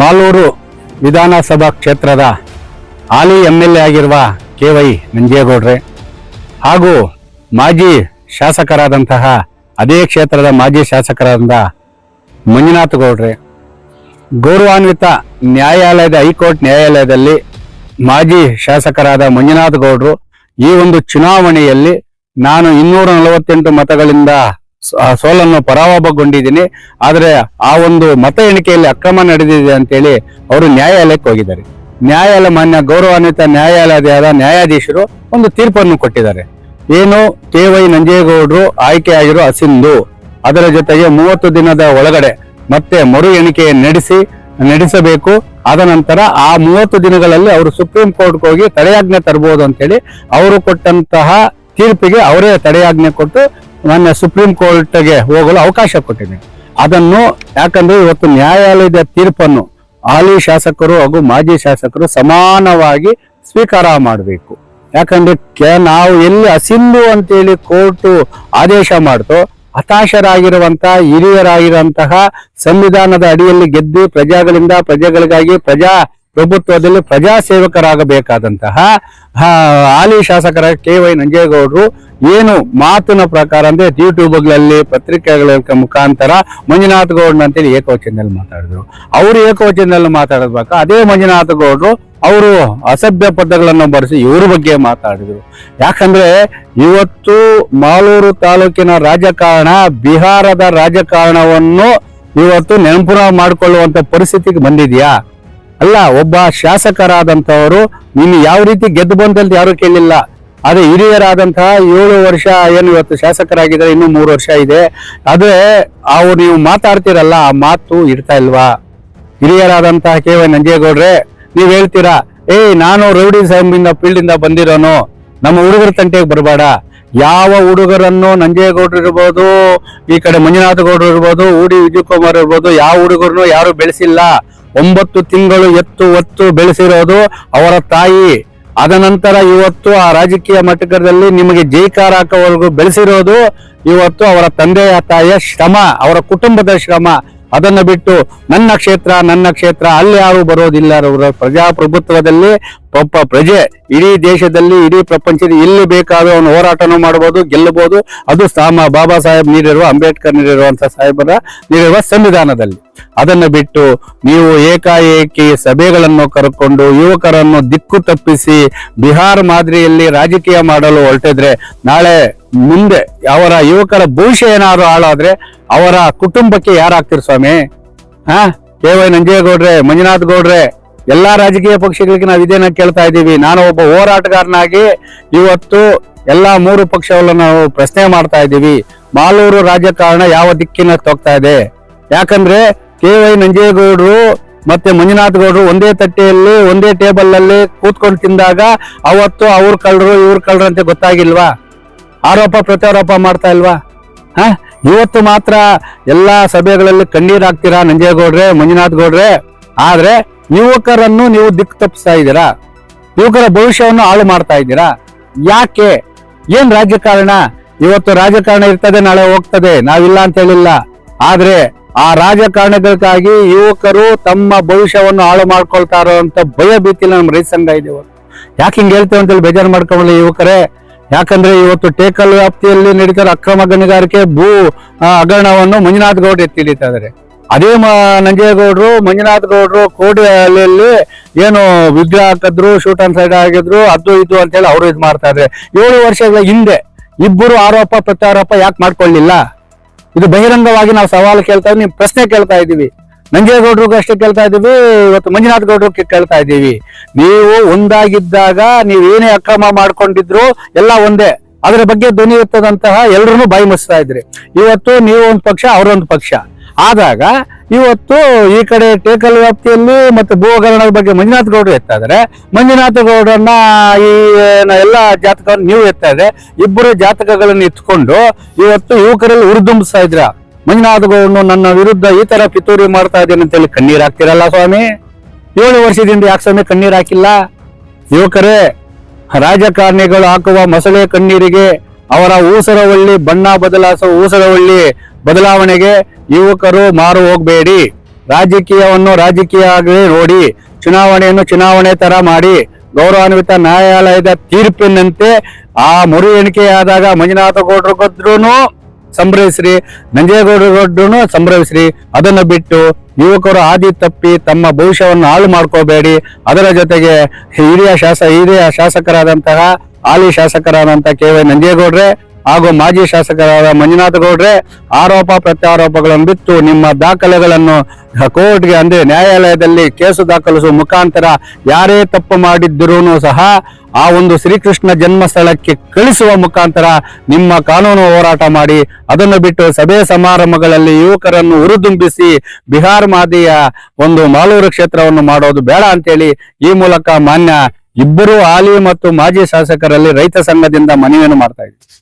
ಮಾಲೂರು ವಿಧಾನಸಭಾ ಕ್ಷೇತ್ರದ ಹಾಲಿ ಎಂ ಎಲ್ ಎ ಆಗಿರುವ ಕೆ ವೈ ನಂಜೇಗೌಡ್ರೆ ಹಾಗೂ ಮಾಜಿ ಶಾಸಕರಾದಂತಹ ಅದೇ ಕ್ಷೇತ್ರದ ಮಾಜಿ ಶಾಸಕರಾದ ಮಂಜುನಾಥ ಗೌಡ್ರೆ. ಗೌರವಾನ್ವಿತ ನ್ಯಾಯಾಲಯದ, ಹೈಕೋರ್ಟ್ ನ್ಯಾಯಾಲಯದಲ್ಲಿ ಮಾಜಿ ಶಾಸಕರಾದ ಮಂಜುನಾಥ ಗೌಡ್ರು ಈ ಒಂದು ಚುನಾವಣೆಯಲ್ಲಿ ನಾನು ಇನ್ನೂರ ನಲವತ್ತೆಂಟು ಮತಗಳಿಂದ ಸೋಲನ್ನು ಪರಾಭವಗೊಂಡಿದ್ದೀನಿ. ಆದರೆ ಆ ಒಂದು ಮತ ಎಣಿಕೆಯಲ್ಲಿ ಅಕ್ರಮ ನಡೆದಿದೆ ಅಂತೇಳಿ ಅವರು ನ್ಯಾಯಾಲಯಕ್ಕೆ ಹೋಗಿದ್ದಾರೆ. ನ್ಯಾಯಾಲಯ ಮಾನ್ಯ ಗೌರವಾನ್ವಿತ ನ್ಯಾಯಾಲಯದ ನ್ಯಾಯಾಧೀಶರು ಒಂದು ತೀರ್ಪನ್ನು ಕೊಟ್ಟಿದ್ದಾರೆ. ಏನು ಕೆ ವೈ ನಂಜೇಗೌಡರು ಆಯ್ಕೆಯಾಗಿರೋ ಅಸಿಂಧು, ಅದರ ಜೊತೆಗೆ ಮೂವತ್ತು ದಿನದ ಒಳಗಡೆ ಮತ್ತೆ ಮರು ಎಣಿಕೆ ನಡೆಸಿ, ನಡೆಸಬೇಕು. ಆದ ನಂತರ ಆ ಮೂವತ್ತು ದಿನಗಳಲ್ಲಿ ಅವರು ಸುಪ್ರೀಂ ಕೋರ್ಟ್ಗೆ ಹೋಗಿ ತಡೆಯಾಜ್ಞೆ ತರಬಹುದು ಅಂತೇಳಿ ಅವರು ಕೊಟ್ಟಂತಹ ತೀರ್ಪಿಗೆ ಅವರೇ ತಡೆಯಾಜ್ಞೆ ಕೊಟ್ಟು ನನ್ನ ಸುಪ್ರೀಂ ಕೋರ್ಟ್ಗೆ ಹೋಗಲು ಅವಕಾಶ ಕೊಟ್ಟಿದೆ. ಅದನ್ನು ಯಾಕಂದ್ರೆ ಇವತ್ತು ನ್ಯಾಯಾಲಯದ ತೀರ್ಪನ್ನು ಹಾಲಿ ಶಾಸಕರು ಹಾಗೂ ಮಾಜಿ ಶಾಸಕರು ಸಮಾನವಾಗಿ ಸ್ವೀಕಾರ ಮಾಡಬೇಕು. ಯಾಕಂದ್ರೆ ಕೆ- ನಾವು ಎಲ್ಲಿ ಅಸಿಂಧು ಅಂತೇಳಿ ಕೋರ್ಟು ಆದೇಶ ಮಾಡ್ತೋ ಹತಾಶರಾಗಿರುವಂತಹ ಹಿರಿಯರಾಗಿರುವಂತಹ ಸಂವಿಧಾನದ ಅಡಿಯಲ್ಲಿ ಗೆದ್ದು ಪ್ರಜಾಗಳಿಂದ ಪ್ರಜೆಗಳಿಗಾಗಿ ಪ್ರಜಾ ಪ್ರಭುತ್ವದಲ್ಲಿ ಪ್ರಜಾ ಸೇವಕರಾಗಬೇಕಾದಂತಹ ಆ, ಹಾಲಿ ಶಾಸಕರ ಕೆ ವೈ ನಂಜೇಗೌಡರು ಏನು ಮಾತಿನ ಪ್ರಕಾರ ಅಂದ್ರೆ ಯೂಟ್ಯೂಬ್ಗಳಲ್ಲಿ ಪತ್ರಿಕೆಗಳ ಮುಖಾಂತರ ಮಂಜುನಾಥ ಗೌಡ್ನ ಅಂತೇಳಿ ಏಕವಚನದಲ್ಲಿ ಮಾತಾಡಿದ್ರು. ಅವರು ಏಕವಚನದಲ್ಲಿ ಮಾತಾಡಬೇಕು ಅದೇ ಮಂಜುನಾಥ ಗೌಡ್ರು ಅವರು ಅಸಭ್ಯ ಪದಗಳನ್ನು ಬರೆಸಿ ಇವ್ರ ಬಗ್ಗೆ ಮಾತಾಡಿದ್ರು. ಯಾಕಂದ್ರೆ ಇವತ್ತು ಮಾಲೂರು ತಾಲೂಕಿನ ರಾಜಕಾರಣ ಬಿಹಾರದ ರಾಜಕಾರಣವನ್ನು ಇವತ್ತು ನೆನಪುನ ಮಾಡಿಕೊಳ್ಳುವಂತ ಪರಿಸ್ಥಿತಿಗೆ ಬಂದಿದ್ಯಾ? ಅಲ್ಲ, ಒಬ್ಬ ಶಾಸಕರಾದಂತವರು ನೀನು ಯಾವ ರೀತಿ ಗೆದ್ದು ಬಂದಲ್ಲಿ ಯಾರು ಕೇಳಿಲ್ಲ. ಅದೇ ಹಿರಿಯರಾದಂತಹ ಏಳು ವರ್ಷ ಏನು ಇವತ್ತು ಶಾಸಕರಾಗಿದ್ದಾರೆ, ಇನ್ನು ಮೂರು ವರ್ಷ ಇದೆ. ಅದೇ ಅವ್ರು ನೀವು ಮಾತಾಡ್ತಿರಲ್ಲ, ಆ ಮಾತು ಇರ್ತಾ ಇಲ್ವಾ? ಹಿರಿಯರಾದಂತಹ ಕೆ ವೈ ನಂಜೇಗೌಡ್ರೆ, ನೀವ್ ಹೇಳ್ತೀರಾ, ಏಯ್, ನಾನು ರೌಡಿ ಸಾಹೇಬಿಂದ ಫೀಲ್ಡ್ ಇಂದ ಬಂದಿರೋನು. ನಮ್ಮ ಹುಡುಗರ ತಂಟೆಗೆ ಬರಬೇಡ. ಯಾವ ಹುಡುಗರನ್ನು ನಂಜೇಗೌಡ್ರು ಇರ್ಬೋದು, ಈ ಕಡೆ ಮಂಜುನಾಥ ಗೌಡರು ಇರ್ಬೋದು ಉಡಿ ವಿಜಯ್ ಕುಮಾರ್ ಇರ್ಬೋದು, ಯಾವ ಹುಡುಗರನ್ನು ಯಾರು ಬೆಳೆಸಿಲ್ಲ. ಒಂಬತ್ತು ತಿಂಗಳು ಎತ್ತು ಒತ್ತು ಬೆಳೆಸಿರೋದು ಅವರ ತಾಯಿ. ಅದ ನಂತರ ಇವತ್ತು ಆ ರಾಜಕೀಯ ಮಟ್ಟದಲ್ಲಿ ನಿಮಗೆ ಜೈಕಾರ ಹಾಕೋವರೆಗೂ ಬೆಳೆಸಿರೋದು ಇವತ್ತು ಅವರ ತಂದೆಯ ತಾಯಿಯ ಶ್ರಮ, ಅವರ ಕುಟುಂಬದ ಶ್ರಮ. ಅದನ್ನು ಬಿಟ್ಟು ನನ್ನ ಕ್ಷೇತ್ರ ನನ್ನ ಕ್ಷೇತ್ರ, ಅಲ್ಲಿ ಯಾರು ಬರೋದಿಲ್ಲ. ಪ್ರಜಾಪ್ರಭುತ್ವದಲ್ಲಿ ಒಬ್ಬ ಪ್ರಜೆ, ಇಡೀ ದೇಶದಲ್ಲಿ, ಇಡೀ ಪ್ರಪಂಚದಲ್ಲಿ ಎಲ್ಲಿ ಬೇಕಾದ್ರೂ ಅವನು ಹೋರಾಟನೂ ಮಾಡಬಹುದು ಗೆಲ್ಲಬಹುದು ಅದು ಸಾಮ ಬಾಬಾ ಸಾಹೇಬ್ ನೀಡಿರುವ, ಅಂಬೇಡ್ಕರ್ ನೀಡಿರುವಂತಹ ಸಾಹೇಬರ ನೀಡಿರುವ ಸಂವಿಧಾನದಲ್ಲಿ. ಅದನ್ನು ಬಿಟ್ಟು ನೀವು ಏಕಾಏಕಿ ಸಭೆಗಳನ್ನು ಕರೆಕೊಂಡು, ಯುವಕರನ್ನು ದಿಕ್ಕು ತಪ್ಪಿಸಿ, ಬಿಹಾರ ಮಾದರಿಯಲ್ಲಿ ರಾಜಕೀಯ ಮಾಡಲು ಹೊರಟಿದ್ರೆ, ನಾಳೆ ಮುಂದೆ ಅವರ ಯುವಕರ ಭವಿಷ್ಯ ಏನಾದ್ರು ಹಾಳಾದ್ರೆ ಅವರ ಕುಟುಂಬಕ್ಕೆ ಯಾರಾಗ್ತಿರ್ ಸ್ವಾಮಿ? ಹಾ? ಕೆ ವೈ ನಂಜೇಗೌಡ್ರೆ, ಮಂಜುನಾಥ್ ಗೌಡ್ರೆ ಎಲ್ಲಾ ರಾಜಕೀಯ ಪಕ್ಷಗಳಿಗೆ ನಾವು ಇದೇನ ಕೇಳ್ತಾ ಇದ್ದೀವಿ. ನಾನು ಒಬ್ಬ ಹೋರಾಟಗಾರನಾಗಿ ಇವತ್ತು ಎಲ್ಲಾ ಮೂರು ಪಕ್ಷಗಳನ್ನು ನಾವು ಪ್ರಶ್ನೆ ಮಾಡ್ತಾ ಇದ್ದೀವಿ. ಮಾಲೂರು ರಾಜಕಾರಣ ಯಾವ ದಿಕ್ಕಿನ ಹೋಗ್ತಾ ಇದೆ? ಯಾಕಂದ್ರೆ ಕೆ ವೈ ನಂಜೇಗೌಡರು ಮತ್ತೆ ಮಂಜುನಾಥ್ ಗೌಡರು ಒಂದೇ ತಟ್ಟೆಯಲ್ಲಿ, ಒಂದೇ ಟೇಬಲ್ ಅಲ್ಲಿ ಕೂತ್ಕೊಂಡು ತಿಂದಾಗ ಅವತ್ತು ಅವ್ರ ಕಳ್ಳರು, ಇವ್ರ ಕಳ್ಳರು ಅಂತ ಗೊತ್ತಾಗಿಲ್ವಾ? ಆರೋಪ, ಪ್ರತ್ಯಾರೋಪ ಮಾಡ್ತಾ ಇಲ್ವಾ? ಹ? ಇವತ್ತು ಮಾತ್ರ ಎಲ್ಲಾ ಸಭೆಗಳಲ್ಲಿ ಕಣ್ಣೀರ್ ಹಾಕ್ತೀರಾ ನಂಜೇಗೌಡ್ರೆ, ಮಂಜುನಾಥ್ ಗೌಡ್ರೆ? ಆದ್ರೆ ಯುವಕರನ್ನು ನೀವು ದಿಕ್ಕು ತಪ್ಪಿಸ್ತಾ ಇದ್ದೀರಾ? ಯುವಕರ ಭವಿಷ್ಯವನ್ನು ಹಾಳು ಮಾಡ್ತಾ ಇದ್ದೀರಾ? ಯಾಕೆ? ಏನ್ ರಾಜಕಾರಣ? ಇವತ್ತು ರಾಜಕಾರಣ ಇರ್ತದೆ, ನಾಳೆ ಹೋಗ್ತದೆ. ನಾವಿಲ್ಲ ಅಂತ ಹೇಳಿಲ್ಲ. ಆದ್ರೆ ಆ ರಾಜಕಾರಣಗಳಿಗಾಗಿ ಯುವಕರು ತಮ್ಮ ಭವಿಷ್ಯವನ್ನು ಹಾಳು ಮಾಡ್ಕೊಳ್ತಾ ಇರೋಂತ ಭಯ ಭೀತಿಲಿ ನಮ್ಮ ರೈತ ಸಂಘ ಇದೆ ಯಾಕೆ ಹಿಂಗ್ ಹೇಳ್ತೇವೆ ಅಂತೇಳಿ ಬೇಜಾರು ಮಾಡ್ಕೊಂಡ್ಲಿ ಯುವಕರೇ. ಯಾಕಂದ್ರೆ ಇವತ್ತು ಟೇಕಲ್ ವ್ಯಾಪ್ತಿಯಲ್ಲಿ ನಡೀತಾರೆ ಅಕ್ರಮ ಗಣಿಗಾರಿಕೆ ಭೂ ಹಗರಣವನ್ನು ಮಂಜುನಾಥ್ ಗೌಡ ಎತ್ತಿ ಹಿಡಿತಾ ಇದಾರೆ ಅದೇ ಮ, ನಂಜೇಗೌಡರು ಮಂಜುನಾಥ್ ಗೌಡ್ರು ಕೋಡಿಯಲ್ಲಿ ಏನು ವಿಗ್ರಹ ಹಾಕಿದ್ರು ಶೂಟ್ ಆನ್ ಸೈಡ್ ಆಗಿದ್ರು ಅದು ಇದು ಅಂತ ಹೇಳಿ ಅವರು ಇದು ಮಾಡ್ತಾ ಇದ್ರೆ. ಏಳು ವರ್ಷಗಳ ಹಿಂದೆ ಇಬ್ಬರು ಆರೋಪ, ಪ್ರತ್ಯಾರೋಪ ಯಾಕೆ ಮಾಡ್ಕೊಳ್ಳಿಲ್ಲ? ಇದು ಬಹಿರಂಗವಾಗಿ ನಾವು ಸವಾಲು ಕೇಳ್ತಾ ನೀವು ಪ್ರಶ್ನೆ ಕೇಳ್ತಾ ಇದ್ದೀವಿ. ನಂಜೇಗೌಡ್ರಿಗೂ ಅಷ್ಟೇ ಕೇಳ್ತಾ ಇದ್ದೀವಿ, ಇವತ್ತು ಮಂಜುನಾಥ್ ಗೌಡ್ರು ಕೇಳ್ತಾ ಇದ್ದೀವಿ. ನೀವು ಒಂದಾಗಿದ್ದಾಗ ನೀವು ಏನೇ ಅಕ್ರಮ ಮಾಡ್ಕೊಂಡಿದ್ರು, ಎಲ್ಲ ಒಂದೇ. ಅದರ ಬಗ್ಗೆ ಧ್ವನಿ ಎತ್ತದಂತಹ ಎಲ್ಲರನ್ನೂ ಬಾಯಿ ಮುಸ್ತಾ ಇದ್ರಿ. ಇವತ್ತು ನೀವು ಒಂದು ಪಕ್ಷ, ಅವರೊಂದು ಪಕ್ಷ. ಆದಾಗ ಇವತ್ತು ಈ ಕಡೆ ಟೇಕಲ್ ವ್ಯಾಪ್ತಿಯಲ್ಲಿ ಮತ್ತೆ ಭೂ ಹಗರಣದ ಬಗ್ಗೆ ಮಂಜುನಾಥ ಗೌಡರು ಎತ್ತಾ ಇದಾರೆ ಮಂಜುನಾಥ ಗೌಡರನ್ನ ಈ ಎಲ್ಲ ಜಾತಕವನ್ನು ನೀವು ಎತ್ತಾ ಇಬ್ಬರು ಜಾತಕಗಳನ್ನು ಎತ್ಕೊಂಡು ಇವತ್ತು ಯುವಕರಲ್ಲಿ ಉರಿದುಂಬಿಸ್ತಾ ಇದ್ರ ಮಂಜುನಾಥ ಗೌಡನು ನನ್ನ ವಿರುದ್ಧ ಈ ತರ ಪಿತೂರಿ ಮಾಡ್ತಾ ಇದ್ದೇನೆ ಅಂತೇಳಿ ಕಣ್ಣೀರ್ ಹಾಕ್ತಿರಲ್ಲ ಸ್ವಾಮಿ? ಏಳು ವರ್ಷದಿಂದ ಯಾಕೆ ಸ್ವಾಮಿ ಕಣ್ಣೀರ್ ಹಾಕಿಲ್ಲ? ಯುವಕರೇ, ರಾಜಕಾರಣಿಗಳು ಹಾಕುವ ಮೊಸಳೆ ಕಣ್ಣೀರಿಗೆ ಅವರ ಊಸರವಳ್ಳಿ, ಬಣ್ಣ ಬದಲಾಯಿಸುವ ಊಸರವಳ್ಳಿ ಬದಲಾವಣೆಗೆ ಯುವಕರು ಮಾರು ಹೋಗಬೇಡಿ. ರಾಜಕೀಯವನ್ನು ರಾಜಕೀಯ ಆಗಿ ನೋಡಿ, ಚುನಾವಣೆಯನ್ನು ಚುನಾವಣೆ ತರ ಮಾಡಿ, ಗೌರವಾನ್ವಿತ ನ್ಯಾಯಾಲಯದ ತೀರ್ಪಿನಂತೆ ಆ ಮರು ಎಣಿಕೆಯಾದಾಗ ಮಂಜುನಾಥ ಗೌಡ್ರು ಗೆದ್ರುನು ಸಂಭ್ರಮಿಸ್ರಿ, ನಂಜೇಗೌಡರು ಸಂಭ್ರಮಿಸ್ರಿ. ಅದನ್ನು ಬಿಟ್ಟು ಯುವಕರು ಆದಿ ತಪ್ಪಿ ತಮ್ಮ ಭವಿಷ್ಯವನ್ನು ಹಾಳು ಮಾಡ್ಕೋಬೇಡಿ. ಅದರ ಜೊತೆಗೆ ಹಿರಿಯ ಶಾಸ, ಹಿರಿಯ ಶಾಸಕರಾದಂತಹ ಹಾಲಿ ಶಾಸಕರಾದಂತಹ ಕೆ ವೈ ನಂಜೇಗೌಡ್ರೆ ಹಾಗೂ ಮಾಜಿ ಶಾಸಕರಾದ ಮಂಜುನಾಥ ಗೌಡ್ರೆ ಆರೋಪ ಪ್ರತ್ಯಾರೋಪಗಳನ್ನು ಬಿಟ್ಟು ನಿಮ್ಮ ದಾಖಲೆಗಳನ್ನು ಕೋರ್ಟ್ಗೆ ಅಂದ್ರೆ ನ್ಯಾಯಾಲಯದಲ್ಲಿ ಕೇಸು ದಾಖಲಿಸುವ ಮುಖಾಂತರ ಯಾರೇ ತಪ್ಪು ಮಾಡಿದ್ದರೂ ಸಹ ಆ ಒಂದು ಶ್ರೀಕೃಷ್ಣ ಜನ್ಮಸ್ಥಳಕ್ಕೆ ಕಳಿಸುವ ಮುಖಾಂತರ ನಿಮ್ಮ ಕಾನೂನು ಹೋರಾಟ ಮಾಡಿ ಅದನ್ನು ಬಿಟ್ಟು ಸಭೆ ಸಮಾರಂಭಗಳಲ್ಲಿ ಯುವಕರನ್ನು ಹುರಿದುಂಬಿಸಿ ಬಿಹಾರ್ ಮಾದಿಯ ಒಂದು ಮಾಲೂರು ಕ್ಷೇತ್ರವನ್ನು ಮಾಡೋದು ಬೇಡ ಅಂತೇಳಿ ಈ ಮೂಲಕ ಮಾನ್ಯ ಇಬ್ಬರು ಹಾಲಿ ಮತ್ತು ಮಾಜಿ ಶಾಸಕರಲ್ಲಿ ರೈತ ಸಂಘದಿಂದ ಮನವಿಯನ್ನು ಮಾಡ್ತಾ ಇದ್ದೀವಿ